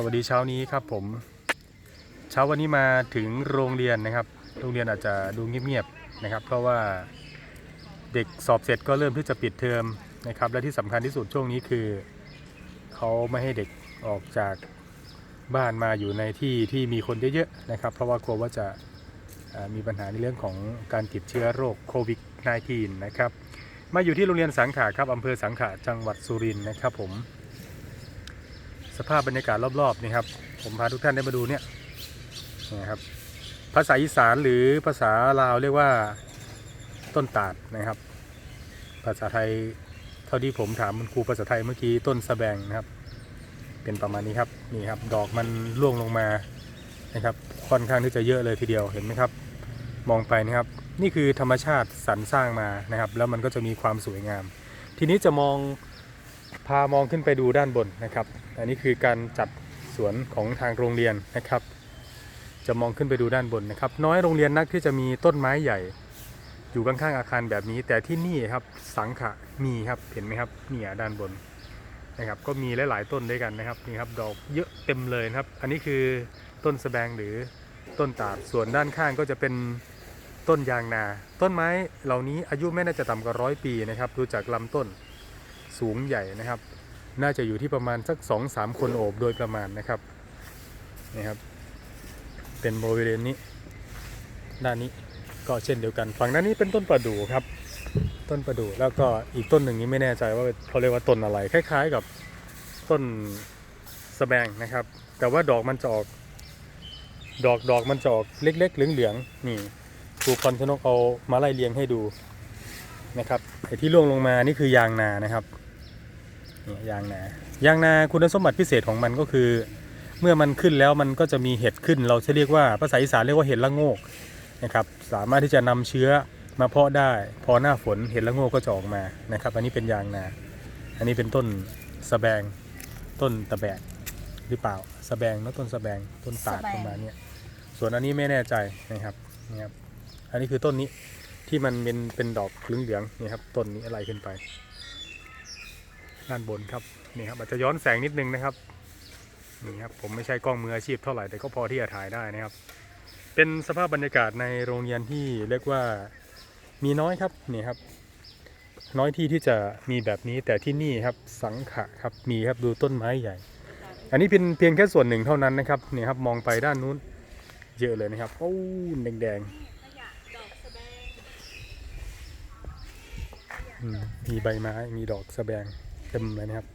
สวัสดีเช้านี้ครับผม เช้าวันนี้มาถึงโรงเรียนนะครับ โรงเรียนอาจจะดูเงียบๆนะครับ เพราะว่าเด็กสอบเสร็จก็เริ่มที่จะปิดเทอมนะครับ และที่สำคัญที่สุดช่วงนี้คือเขาไม่ให้เด็กออกจากบ้านมาอยู่ในที่ที่มีคนเยอะๆนะครับ เพราะว่ากลัวว่าจะมีปัญหาในเรื่องของการติดเชื้อโรคโควิด -19 นะครับ มาอยู่ที่โรงเรียนสังขะครับอำเภอสังขะจังหวัดสุรินทร์นะครับผม สภาพบรรยากาศรอบๆนี่ครับ ผมพาทุกท่านได้มาดูเนี่ยนะครับภาษาอีสานหรือภาษาลาวเรียกว่าต้นตาดนะครับ ภาษาไทยเท่าที่ผมถามคุณครูภาษาไทยเมื่อกี้ต้นสะแบงนะครับ เป็นประมาณนี้ครับนี่ครับ ดอกมันร่วงลงมานะครับ ค่อนข้างที่จะเยอะเลยทีเดียวเห็นไหมครับ มองไปนะครับ นี่คือธรรมชาติสรรสร้างมานะครับ แล้วมันก็จะมีความสวยงาม ทีนี้จะมอง พามองขึ้นไปดูด้านบนนะครับ อันนี้คือการจัดสวนของทางโรงเรียนนะครับ จะมองขึ้นไปดูด้านบนนะครับ น้อยโรงเรียนนักที่จะมีต้นไม้ใหญ่ อยู่ข้างๆอาคารแบบนี้ แต่ที่นี่ครับสังขะมีครับเห็นไหมครับเนี่ยด้านบนนะครับก็มีหลายๆต้นด้วยกันนะครับนี่ครับดอกเยอะเต็มเลยนะครับ อันนี้คือต้นสะแบงหรือต้นตาดส่วนด้านข้างก็จะเป็นต้นยางนา ต้นไม้เหล่านี้อายุไม่น่าจะต่ำกว่าร้อยปีนะครับดูจากลำต้น สูงใหญ่นะครับ น่าจะอยู่ที่ประมาณสักสองสามคนโอบโดยประมาณนะครับนี่ครับ เป็นบริเวณนี้ ด้านนี้ก็เช่นเดียวกัน ฝั่งด้านนี้เป็นต้นประดู่ครับ ต้นประดู่แล้วก็อีกต้นหนึ่งนี้ไม่แน่ใจว่าเขาเรียกว่าต้นอะไร คล้าย ๆ กับต้นสะแบงนะครับ แต่ว่าดอกมันจะออกดอกดอกมันจะออกเล็กๆเหลืองๆนี่ครูพรชนกเอามาไล่เรียงให้ดู นะครับไอ้ที่ร่วงลงมานี่คือยางนานะครับเนี่ยยางนายางนาคุณสมบัติพิเศษของมันก็คือ เมื่อมันขึ้นแล้วมันก็จะมีเห็ดขึ้น เราจะเรียกว่าภาษาอีสานเรียกว่าเห็ดละโงกนะครับสามารถที่จะนำเชื้อมาเพาะได้ พอหน้าฝนเห็ดละโงกก็จะออกมานะครับ อันนี้เป็นยางนา อันนี้เป็นต้นสะแบงต้นตะแบกหรือเปล่าสะแบงเนอะต้นสะแบงต้นตาดสะแบงประมาณเนี้ยส่วนอันนี้ไม่แน่ใจนะครับนี่ครับอันนี้คือต้นนี้ ที่มันเป็นเป็นดอกเหลืองๆนี่ครับต้นนี้อะไรขึ้นไป ด้านบนครับนี่ครับอาจจะย้อนแสงนิดนึงนะครับนี่ครับผมไม่ใช่กล้องมืออาชีพเท่าไหร่แต่ก็พอที่จะถ่ายได้นะครับ เป็นสภาพบรรยากาศในโรงเรียนที่เรียกว่ามีน้อยครับนี่ครับ น้อยที่ที่จะมีแบบนี้แต่ที่นี่ครับสังขะครับมีครับดูต้นไม้ใหญ่ อันนี้เป็นเพียงแค่ส่วนหนึ่งเท่านั้นนะครับนี่ครับมองไปด้านนู้นเยอะเลยนะครับโอ้แดงๆ มมีใบไม้ มีดอกสะแบงเต็มเลยนะครับ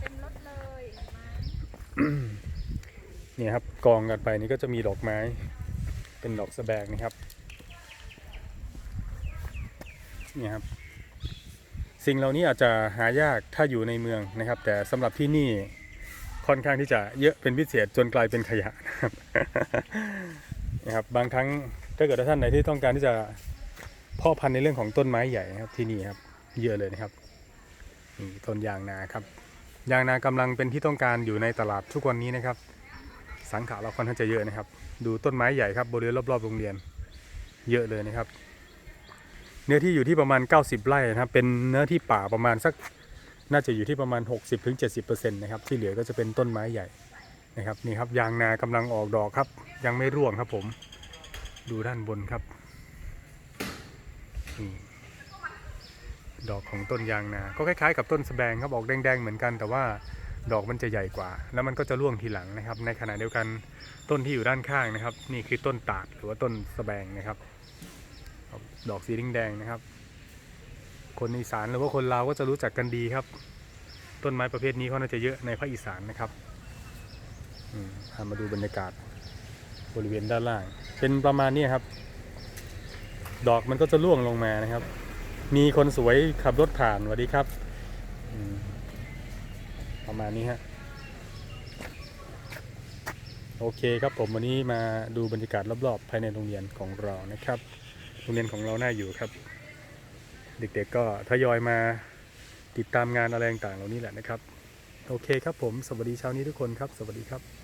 เต็มรถเลยเนี่ยครับกองกันไปนี่ก็จะมีดอกไม้ เป็นดอกสะแบงนะครับ เนี่ยครับ สิ่งเหล่านี้อาจจะหายากถ้าอยู่ในเมืองนะครับ แต่สำหรับที่นี่ค่อนข้างที่จะเยอะเป็นพิเศษจนกลายเป็นขยะนะครับนะครับบางครั้งถ้าเกิดว่าท่านไหนที่ต้องการที่จะเพาะพันธุ์ในเรื่องของต้นไม้ใหญ่นะครับที่นี่ครับเยอะเลยนะครับนี่ต้นยางนาครับ ยางนากำลังเป็นที่ต้องการอยู่ในตลาดทุกวันนี้นะครับ สังขารเราค่อนข้างจะเยอะนะครับ ดูต้นไม้ใหญ่ครับบริเวณรอบๆโรงเรียนเยอะเลยนะครับ เนื้อที่อยู่ที่ประมาณ 90 ไร่นะครับเป็นเนื้อที่ป่าประมาณสักน่าจะอยู่ที่ประมาณ 60-70%นะครับที่เหลือก็จะเป็นต้นไม้ใหญ่นะครับนี่ครับยางนากำลังออกดอกครับ ยังไม่ร่วงครับผม ดูด้านบนครับ นี่ดอกของต้นยางนาก็คล้ายๆกับต้นสะแบงครับออกแดงๆเหมือนกัน แต่ว่าดอกมันจะใหญ่กว่า แล้วมันก็จะร่วงทีหลังนะครับ ในขณะเดียวกันต้นที่อยู่ด้านข้างนะครับ นี่คือต้นตาดหรือว่าต้นสะแบงนะครับ ดอกสีแดงๆนะครับ คนอีสานหรือว่าคนลาวก็จะรู้จักกันดีครับ ต้นไม้ประเภทนี้เขาน่าจะเยอะในภาคอีสานนะครับอืมพามาดูบรรยากาศบริเวณด้านล่าง เป็นประมาณนี้ครับ ดอกมันก็จะร่วงลงมานะครับ มีคนสวยขับรถผ่านสวัสดีครับประมาณนี้ฮะโอเคครับผมวันนี้มาดูบรรยากาศรอบๆภายในโรงเรียนของเรานะครับ โรงเรียนของเราน่าอยู่ครับ เด็กๆก็ทยอยมาติดตามงานอะไรต่างๆเหล่านี้แหละนะครับ โอเคครับผมสวัสดีเช้านี้ทุกคนครับ สวัสดีครับ